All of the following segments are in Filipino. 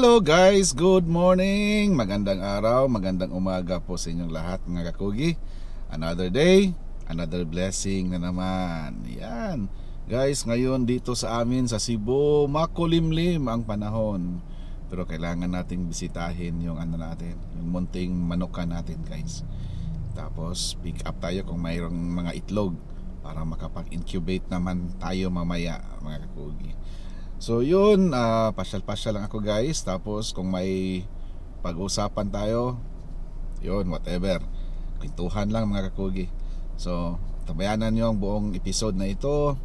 Hello guys, good morning. Magandang araw, magandang umaga po sa inyong lahat mga kakugi. Another day, another blessing na naman. Yan. Guys, ngayon dito sa amin sa Cebu, makulimlim ang panahon. Pero kailangan nating bisitahin yung ano natin, yung munting manukan natin guys. Tapos pick up tayo kung mayroong mga itlog para makapag-incubate naman tayo mamaya mga kakugi. So yun, ah, pasyal-pasyal lang ako guys. Tapos kung may pag-usapan tayo, yun, whatever. Kwentuhan lang mga kakugi. So, tabayanan nyo ang buong episode na ito.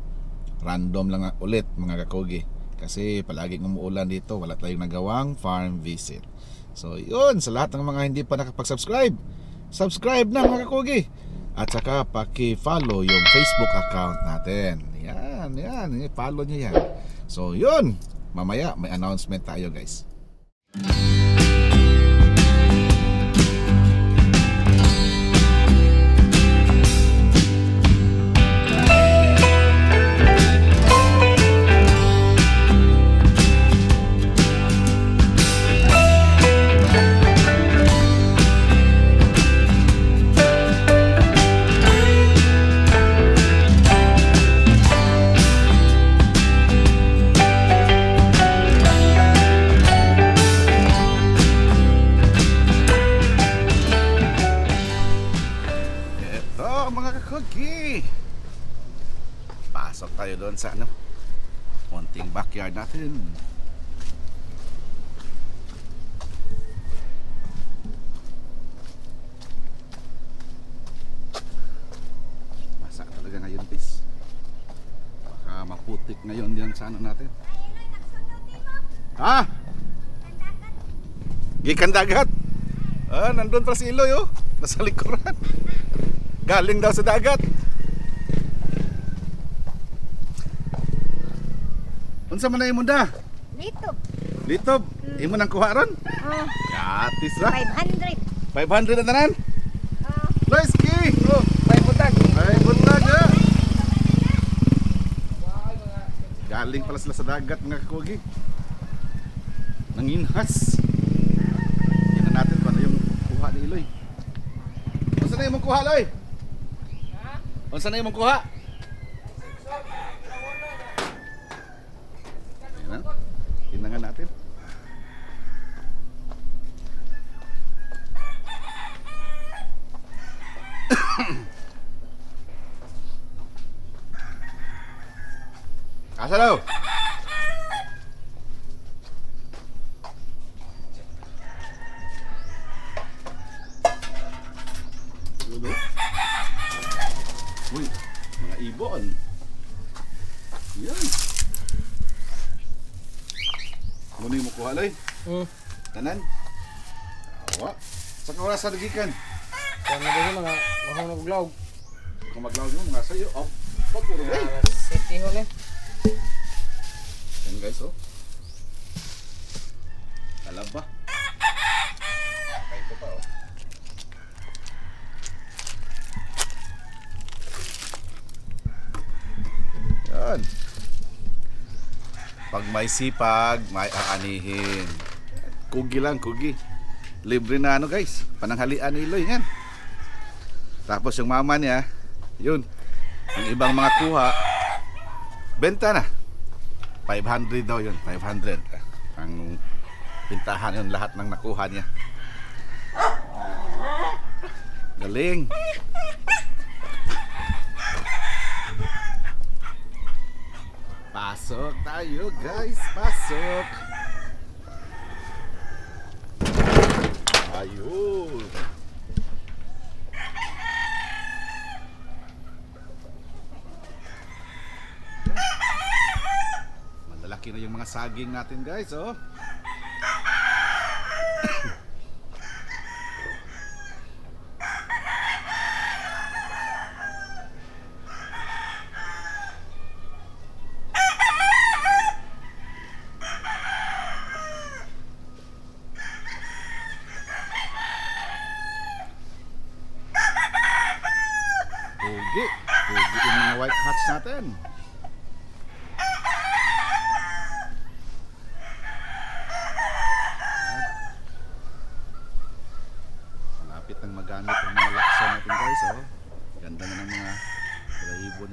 Random lang ulit mga kakugi. Kasi palaging umuulan dito, wala tayong nagawang farm visit. So yun, sa lahat ng mga hindi pa nakapag-subscribe, subscribe na mga kakugi. At saka paki-follow yung Facebook account natin. Yan, yan, follow nyo yan. So yun, mamaya may announcement tayo guys. Maputik ngayon yan sa ano natin. Ha? Gikan dagat. Ah, nandun pa si Iloy oh. Nasa likuran. Galing daw sa dagat. Unsa man imong da? Dito. Litob. Imo nang kuha ron? Oh, Gratis ra. 500. 500 na tanan. Oh, Loiski. Oh, May butag. ay buntag ah. Galing pala sila sa dagat mga kakugi. Nanginhas. Tingnan natin kung ano yung kuha ni Iloy. Unsa na imong kuha, Loy? Unsa na imong kuha? Na. Tingnan natin. Asa daw? Dulo. Uy, mga ibon. Yan. Muna yung mukuha, Loy. Hmm. Tanan. Awa. Sa oras sa nagikan. Kaya na din mga mahong naglaw. Kung maglawag mo, mga sayo. Oh, pag puro. City hall eh. Yan guys, oh. Talaba. Kaya ito pa, oh. Yan. Pag may sipag, may aanihin. Kugi lang, kugi. Libre na ano guys. Pananghalian ni Iloy, yan. Tapos yung mama niya, yun. Yung ibang mga kuha, benta na. 500 daw yun, 500. Ang pintahan yun lahat ng nakuha niya. Galing. Pasok tayo guys, pasok. Ayun. Malalaki na yung mga saging natin guys, oh. Pugi. Pugi yung mga white hats natin.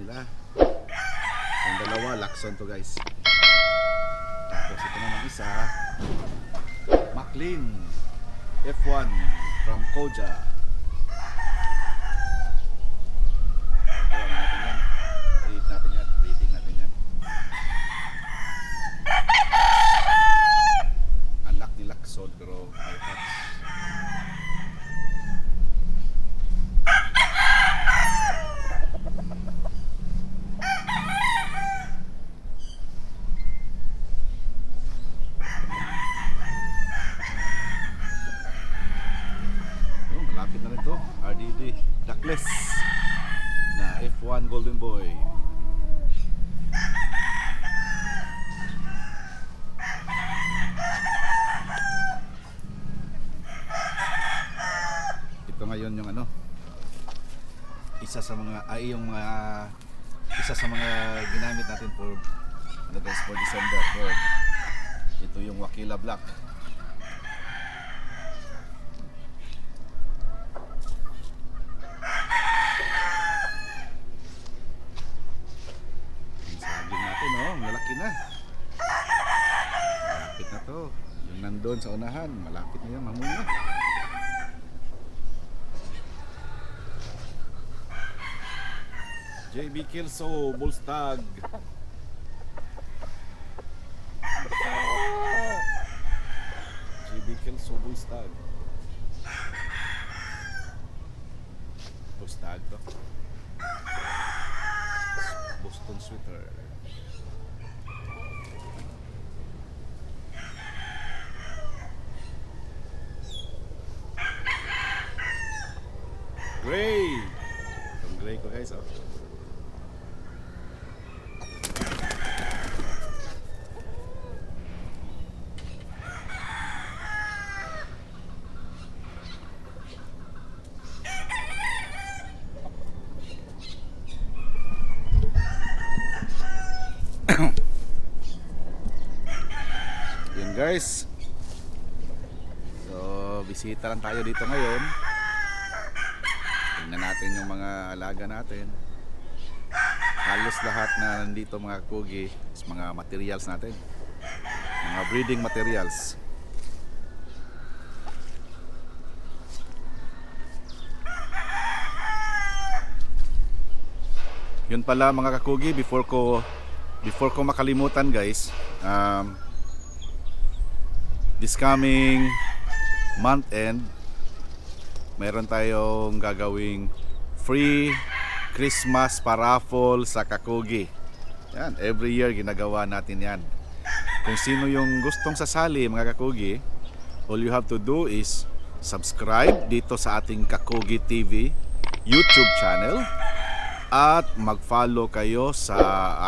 nila. Yung dalawa, Lacson to guys. Tapos ito naman isa, Maclean F1 from Koja. Tawagan natin yan. Read natin yan. Reading natin yan. Anak ni Lacson pero may touch. Oh, malapit na rin to. RDD Duckless na F1 Golden Boy. Ito ngayon yung ano isa sa mga ay yung mga isa sa mga ginamit natin for ano guys for December for ito yung Wakila Black saging natin, oh, malaki na. Malapit na to. Yung nandun sa unahan, malapit na yan, mamuli JB Kilso, Bullstag. JB Kilso, Bullstag. Bullstag to. Boston Sweater. Gray! Itong gray ko guys, oh. Yun guys. So, bisita lang tayo dito ngayon. Tingnan natin yung mga alaga natin. Halos lahat na nandito mga kugi is mga materials natin. Mga breeding materials. Yun pala mga kakugi before ko before ko makalimutan guys um, this coming month end meron tayong gagawing free Christmas paraffle sa Kakugi yan every year ginagawa natin yan kung sino yung gustong sasali mga Kakugi all you have to do is subscribe dito sa ating Kakugi TV YouTube channel at mag-follow kayo sa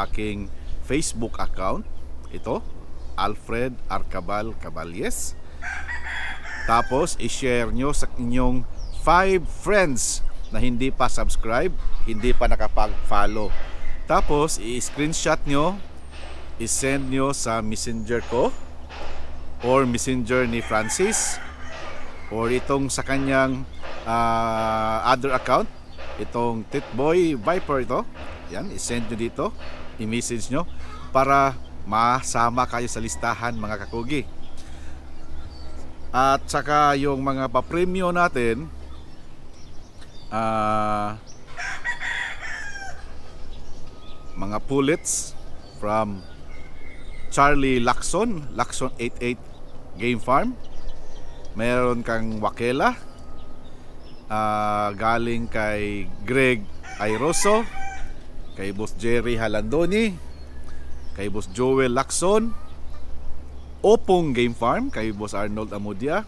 aking Facebook account. Ito, Alfred Arcabal Caballes. Tapos, i-share nyo sa inyong 5 friends na hindi pa subscribe, hindi pa nakapag-follow. Tapos, i-screenshot nyo, i-send nyo sa messenger ko or messenger ni Francis or itong sa kanyang ah, other account itong Titboy Viper ito yan, i-send nyo dito i-message nyo para masama kayo sa listahan mga kakugi. At saka yung mga papremyo natin ah mga pullets from Charlie Lacson Lacson 88 Game Farm. Meron kang Wakela ah, galing kay Greg Airoso kay Boss Jerry Halandoni kay Boss Joel Lacson. Opong Game Farm. Kay Boss Arnold Amudia.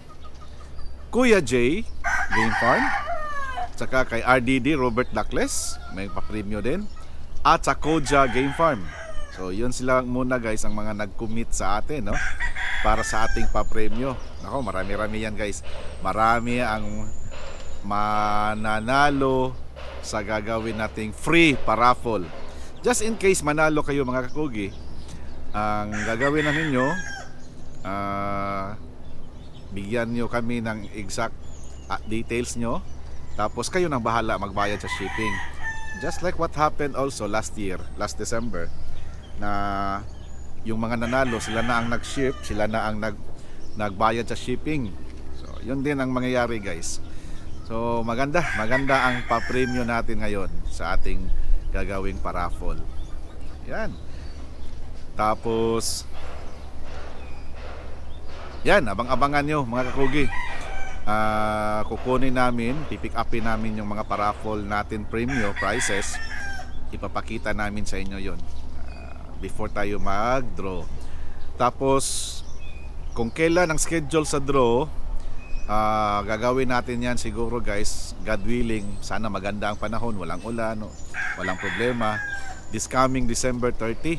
Kuya J Game Farm. Saka kay RDD Robert Duckless may pa-premyo din. At sa Koja Game Farm. So yun sila muna guys ang mga nag-commit sa atin no? Para sa ating pa-premyo. Nako marami-rami yan guys. Marami ang mananalo sa gagawin nating free paraffle. Just in case manalo kayo mga kakugi, ang gagawin na ninyo, ah, bigyan nyo kami ng exact ah, details nyo, tapos kayo nang bahala magbayad sa shipping. just like what happened also last year, last December, na yung mga nanalo, sila na ang nag-ship, sila na ang nag nagbayad sa shipping. So, yun din ang mangyayari guys. So, maganda, maganda ang pa-premium natin ngayon sa ating gagawing paraffol. Yan. Tapos, yan, abang-abangan nyo mga kakugi. Ah, kukunin namin, pipick upin namin yung mga paraffol natin premium prices. Ipapakita namin sa inyo yon before tayo mag-draw. Tapos, kung kailan ang schedule sa draw, ah, gagawin natin yan siguro guys, God willing, sana maganda ang panahon, walang ulan, walang problema. This coming December 30,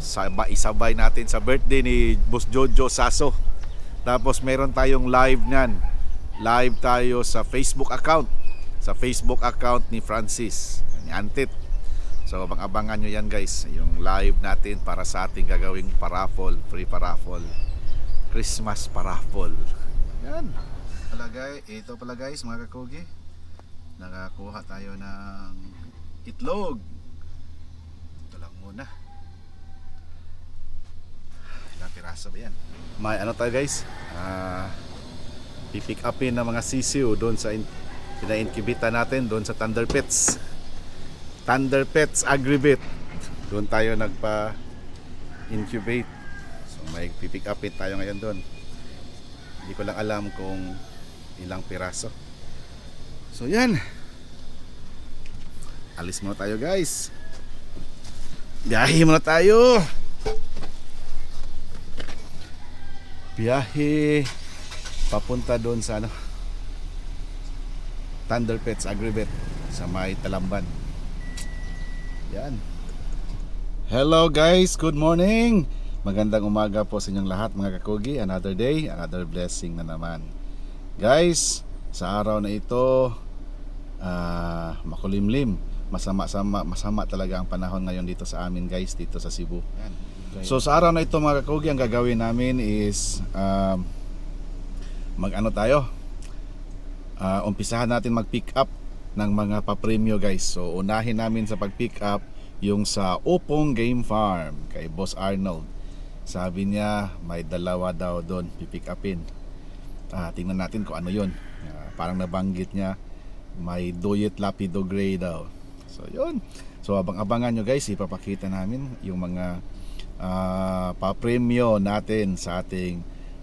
sabay, isabay natin sa birthday ni Boss Jojo Saso. Tapos meron tayong live niyan. Live tayo sa Facebook account. Sa Facebook account ni Francis, ni Antit. So abang-abangan nyo yan guys. Yung live natin para sa ating gagawing paraffol, free paraffol. Christmas paraffol. Yan. Pala guys, ito pala guys mga kakugi. Nakakuha tayo ng itlog. Ito lang muna. Ilang piraso ba yan? May ano tayo guys? Ah, pipick upin ng mga sisiu doon sa in, pina-incubate natin doon sa Thunder Pets. Thunder Pets Agribit. Doon tayo nagpa incubate. So may pipick upin tayo ngayon doon. Hindi ko lang alam kung ilang piraso. So yan. Alis muna tayo guys. Biyahe muna tayo. biyahe papunta doon sa ano Thunder Pets Agribet sa may Talamban yan hello guys good morning magandang umaga po sa inyong lahat mga kakugi another day another blessing na naman guys sa araw na ito ah, makulimlim masama sama masama talaga ang panahon ngayon dito sa amin guys dito sa Cebu So sa araw na ito mga kakugi, ang gagawin namin is um, mag-ano tayo. Ah, umpisahan natin mag-pick up ng mga papremyo guys. So unahin namin sa pag-pick up yung sa Opong Game Farm kay Boss Arnold. Sabi niya may dalawa daw doon pipick upin. Ah, tingnan natin kung ano yun. Ah, parang nabanggit niya may Doyet Lapido Gray daw. So yun. So abang-abangan nyo guys, ipapakita namin yung mga ah, pa-premyo natin sa ating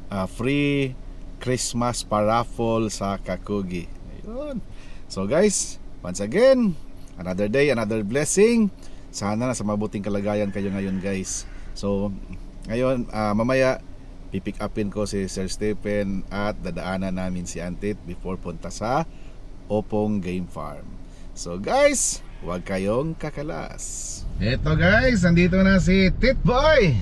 ah, free Christmas paraffol sa Kakugi. Ayun. So guys, once again, another day, another blessing. Sana nasa mabuting kalagayan kayo ngayon guys. So ngayon, ah, mamaya pipick upin ko si Sir Stephen at dadaanan namin si Antit before punta sa Opong Game Farm. So guys, huwag kayong kakalas. Eto guys, nandito na si Tit Boy.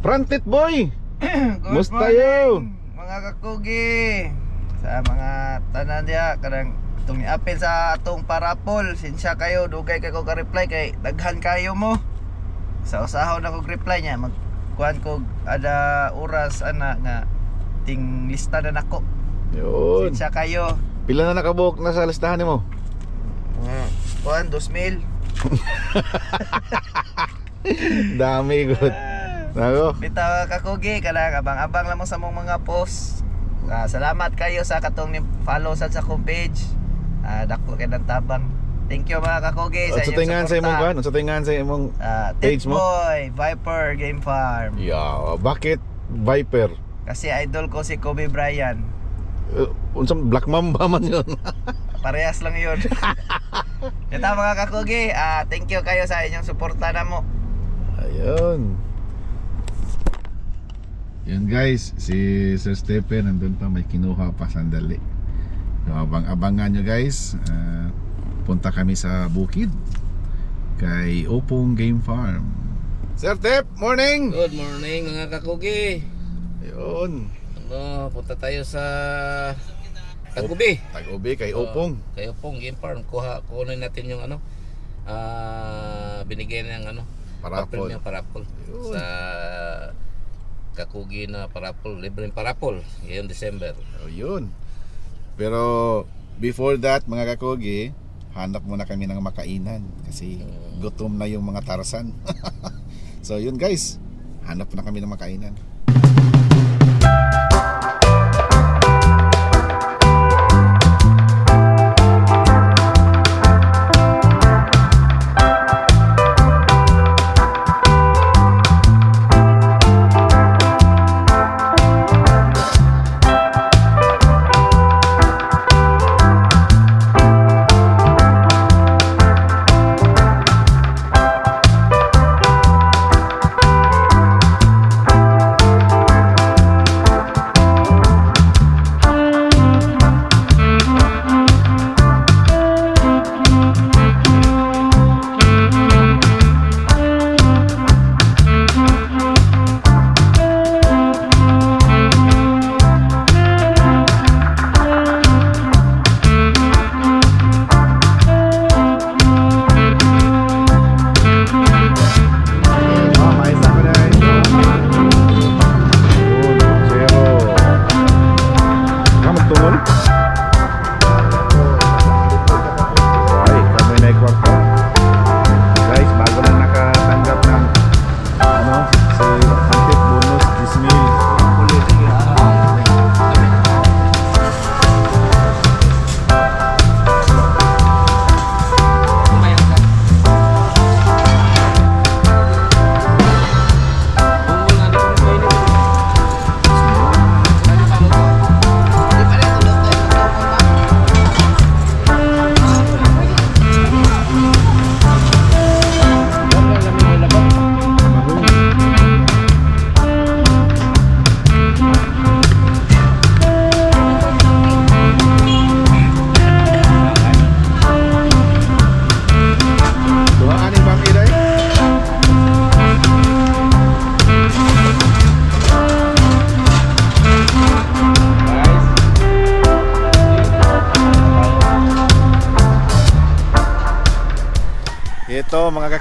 Front Tit Boy. Musta morning, Mga kakugi. Sa mga tanan diya kanang itong apil sa atong parapol. Sinsya kayo, dugay kayo ka reply kay daghan kayo mo. Sa usahaw na kog reply niya, magkuhan kog ada oras ana nga ting lista na nako. Yun. Sinsya kayo. Pila na nakabook na sa listahan mo? Uh, kuhan 2,000. Dami good. Nako. Bitaw kakugi kanang abang-abang lamang sa mong mga post. Ah, salamat kayo sa katong ni follow sa sa page. Ah, dako kay ng tabang. Thank you mga kakugi sa Sa inyong tingan sa imong kan, sa tingan sa imong Ah, page mo? Boy, Viper Game Farm. Yeah, bakit Viper? Kasi idol ko si Kobe Bryant. Uh, unsang Black Mamba man yun. Parehas lang 'yun. Ito mga kakugi, ah, thank you kayo sa inyong suporta na mo. Ayun. Yun guys, si Sir Stephen nandun pa may kinuha pa sandali. So, abang-abangan nyo guys. ah, punta kami sa bukid kay Opong Game Farm. Sir Tep, morning! Good morning mga kakugi. Ayun. Ano, punta tayo sa Tagubi. Tag-ubi kay Oh. Opong. Kayo pong game farm. Kuha, kunin natin yung ano, ah binigay ng ano, Parapol. premium parapol. Sa Kakugi na parapol, libreng parapol. Ngayon December. Oh, yun. Pero before that mga kakogi, hanap muna kami ng makainan kasi gutom na yung mga Tarzan. so yun guys, hanap na kami ng makainan. Ka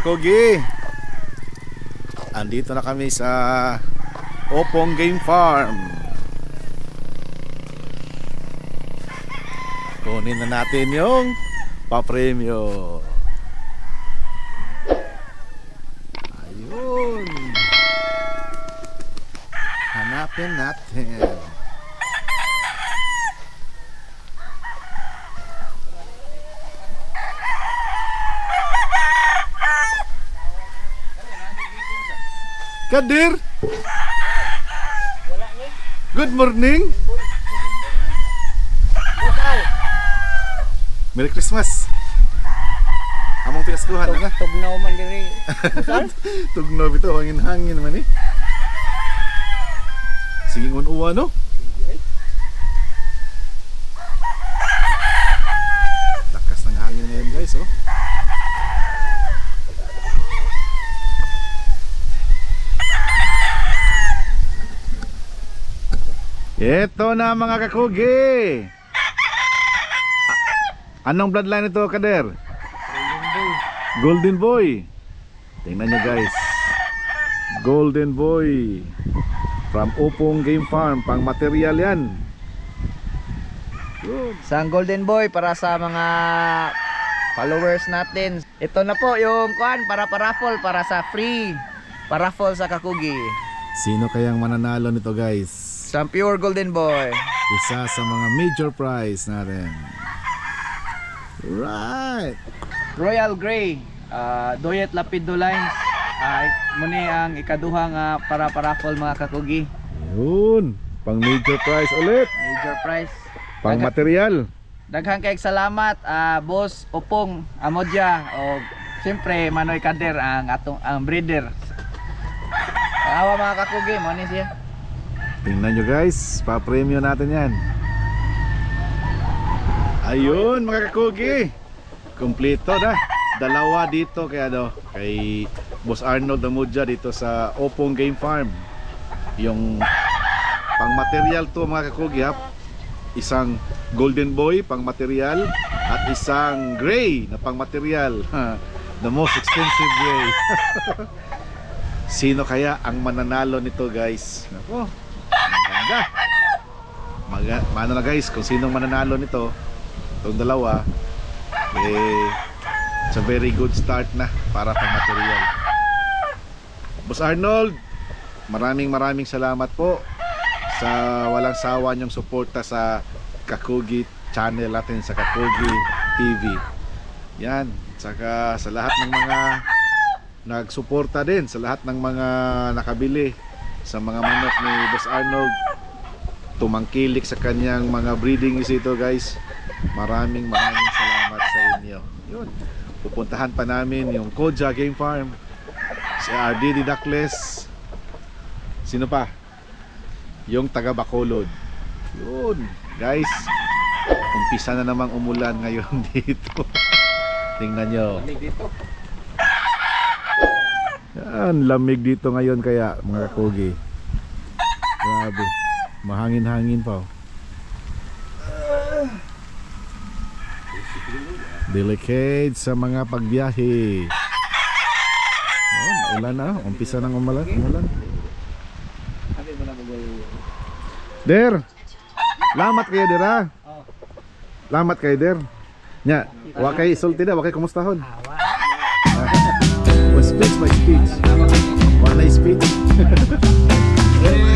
Kakugi Andito na kami sa Opong Game Farm Kunin na natin yung papremyo Ayun. Hanapin natin. Kadir. Good morning. Merry Christmas. Among pinaskuhan na. Tugnaw man diri. Tugnaw ito, hangin-hangin man eh. Sige uwa no? Lakas ng hangin ngayon guys oh. Ito na mga kakugi. Anong bloodline ito, Kader? Golden Boy. Tingnan nyo guys. Golden Boy. From Upong Game Farm. Pang material yan. Isang golden boy para sa mga followers natin. Ito na po yung kuan para paraffle para sa free paraffle sa Kakugi. Sino kayang mananalo nito guys? Isang pure golden boy. Isa sa mga major prize natin. Right. Royal Grey, uh, Doyet Lapido lines. Uh, muni ang ikaduha nga para paraffle mga Kakugi. Yun. Pang major prize ulit. Major prize. Pang material. Daghang kayong salamat ah, boss Upong Amodya o siyempre Manoy Kader ang atong ang breeder. Awa mga kakugi mo ni siya. Tingnan nyo guys, pa-premium natin yan. Ayun mga kakugi. Kompleto na. Dalawa dito kay ano, kay Boss Arnold Amudja dito sa Opong Game Farm. Yung pang material to mga kakugi ha. Isang golden boy pang material at isang gray na pang material. The most expensive gray. Sino kaya ang mananalo nito guys? Nako, ganda. Mag, ano na guys, kung sinong mananalo nito, itong dalawa, eh, it's a very good start na para pang material. Boss Arnold, maraming maraming salamat po sa walang sawa niyong suporta sa Kakugi channel natin sa Kakugi TV. Yan, saka sa lahat ng mga nagsuporta din sa lahat ng mga nakabili sa mga manok ni Boss Arnold tumangkilik sa kanyang mga breeding is ito guys. Maraming maraming salamat sa inyo. Yun. Pupuntahan pa namin yung Koja Game Farm. Si RD Didakles sino pa? Yung taga Bacolod. Yun guys. Umpisa na namang umulan ngayon dito. Tingnan nyo. Yan, lamig dito ngayon kaya mga kogi. Grabe. Mahangin-hangin pa. oh. Delicate sa mga pagbiyahe. Oh, ulan na. Umpisa nang umulan. umulan. Der. Lamat kayo der ha. Lamat kayo der. Nya, wa kay sulti da, wa kay kumustahon. Wa speech, my speech. Wa na speech.